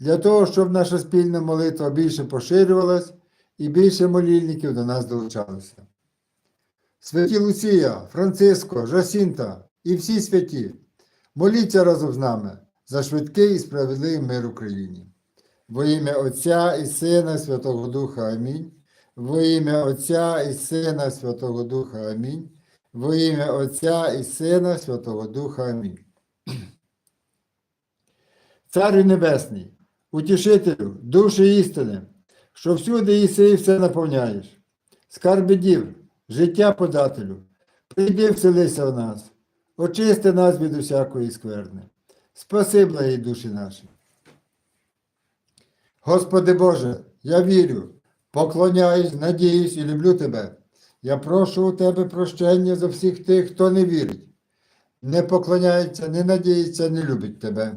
для того, щоб наша спільна молитва більше поширювалась і більше молільників до нас долучалося. Святі Луція, Франциско, Жасінта і всі святі, моліться разом з нами за швидкий і справедливий мир Україні. Во ім'я Отця і Сина, Святого Духа Амінь. Во ім'я Отця і Сина, Святого Духа Амінь. Во ім'я Отця і Сина, Святого Духа Амінь. Царю Небесний, утішителю, душі істини, що всюди єси і все наповняєш. Скарби дів, життя подателю, прийди вселися в нас, очисти нас від усякої скверни. Спаси благі душі наші. Господи Боже, я вірю, поклоняюсь, надіюсь і люблю Тебе. Я прошу у Тебе прощення за всіх тих, хто не вірить, не поклоняється, не надіється, не любить Тебе.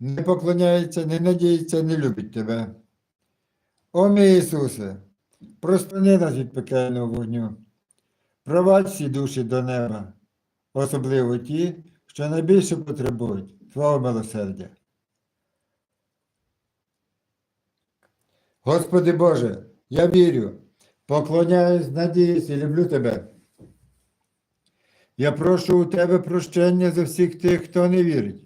не поклоняється, не надіється, не любить Тебе. О мій Ісусе, простани нас від пекельного вогню, провадь всі душі до неба, особливо ті, що найбільше потребують Твого милосердя. Господи Боже, я вірю, поклоняюсь, надіюсь і люблю Тебе. Я прошу у Тебе прощення за всіх тих, хто не вірить,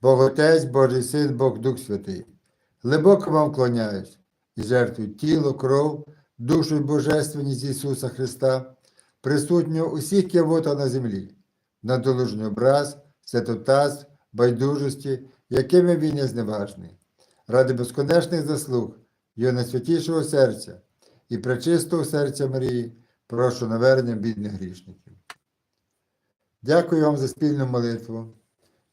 Бог Отець, Божий Син, Бог Дух Святий, глибоко вам вклоняюсь і жертвую тіло, кров, душу і божественність Ісуса Христа, присутнього усіх кивота на землі, на долужний образ, святотаз, байдужості, якими він є зневажний, ради безконечних заслуг Його найсвятішого серця і пречистого серця Марії, прошу навернення бідних грішників. Дякую вам за спільну молитву.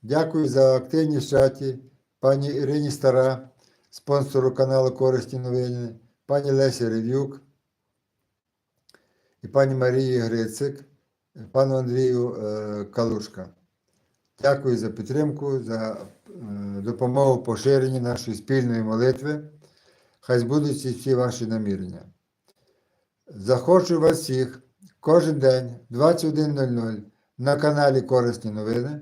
Дякую за активність в чаті пані Ірині Стара, спонсору каналу Корисні новини, пані Лесі Рев'юк і пані Марії Грицик, пану Андрію е, Калушка. Дякую за підтримку, за е, допомогу поширенні нашої спільної молитви. Хай збудуться всі ваші намірення. Захочу вас всіх, кожен день, 21.00 на каналі Корисні новини,